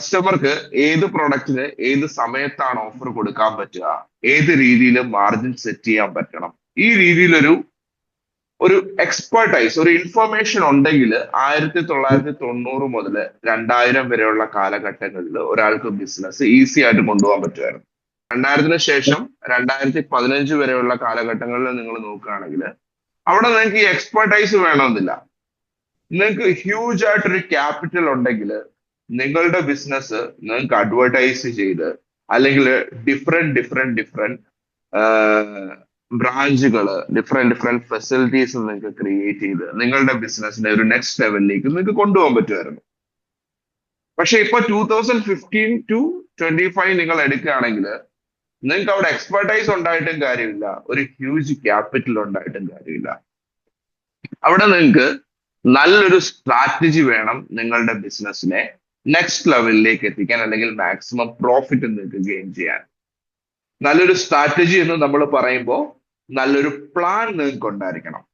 കസ്റ്റമർക്ക് ഏത് പ്രൊഡക്റ്റിന് ഏത് സമയത്താണ് ഓഫർ കൊടുക്കാൻ പറ്റുക? ഏത് രീതിയിൽ മാർജിൻ സെറ്റ് ചെയ്യാൻ പറ്റണം? ഈ രീതിയിലൊരു ഒരു എക്സ്പെർട്ടൈസ് ഒരു ഇൻഫർമേഷൻ ഉണ്ടെങ്കിൽ ആയിരത്തി തൊള്ളായിരത്തി തൊണ്ണൂറ് മുതൽ രണ്ടായിരം വരെയുള്ള കാലഘട്ടങ്ങളിൽ ഒരാൾക്ക് ബിസിനസ് ഈസി ആയിട്ട് കൊണ്ടുപോകാൻ പറ്റുമായിരുന്നു. രണ്ടായിരത്തിന് ശേഷം രണ്ടായിരത്തി പതിനഞ്ച് വരെയുള്ള കാലഘട്ടങ്ങളിൽ നിങ്ങൾ നോക്കുകയാണെങ്കിൽ അവിടെ നിങ്ങൾക്ക് ഈ എക്സ്പെർട്ടൈസ് വേണമെന്നില്ല. നിങ്ങൾക്ക് ഹ്യൂജ് ആയിട്ടൊരു ക്യാപിറ്റൽ ഉണ്ടെങ്കിൽ നിങ്ങളുടെ ബിസിനസ് നിങ്ങൾക്ക് അഡ്വർടൈസ് ചെയ്ത് അല്ലെങ്കിൽ ഡിഫറെന്റ് ഡിഫറെന്റ് ഡിഫറെന്റ് ബ്രാഞ്ചുകൾ ഡിഫറെന്റ് ഡിഫറെന്റ് ഫെസിലിറ്റീസ് നിങ്ങൾക്ക് ക്രിയേറ്റ് ചെയ്ത് നിങ്ങളുടെ ബിസിനസിനെ ഒരു നെക്സ്റ്റ് ലെവലിലേക്ക് നിങ്ങൾക്ക് കൊണ്ടുപോകാൻ പറ്റുമായിരുന്നു. പക്ഷെ ഇപ്പൊ two thousand fifteen to twenty five നിങ്ങൾ എടുക്കുകയാണെങ്കിൽ നിങ്ങൾക്ക് അവിടെ എക്സ്പെർട്ടൈസ് ഉണ്ടായിട്ടും കാര്യമില്ല. ഒരു ഹ്യൂജ് ക്യാപിറ്റൽ ഉണ്ടായിട്ടും കാര്യമില്ല. അവിടെ നിങ്ങൾക്ക് നല്ലൊരു സ്ട്രാറ്റജി വേണം നിങ്ങളുടെ ബിസിനസ്സിനെ നെക്സ്റ്റ് ലെവലിലേക്ക് എത്തിക്കാൻ അല്ലെങ്കിൽ മാക്സിമം പ്രോഫിറ്റ് നിങ്ങൾക്ക് ഗെയിൻ ചെയ്യാൻ. നല്ലൊരു സ്ട്രാറ്റജി എന്ന് നമ്മൾ പറയുമ്പോൾ നല്ലൊരു പ്ലാൻ നിങ്ങൾക്ക് ഉണ്ടായിരിക്കണം.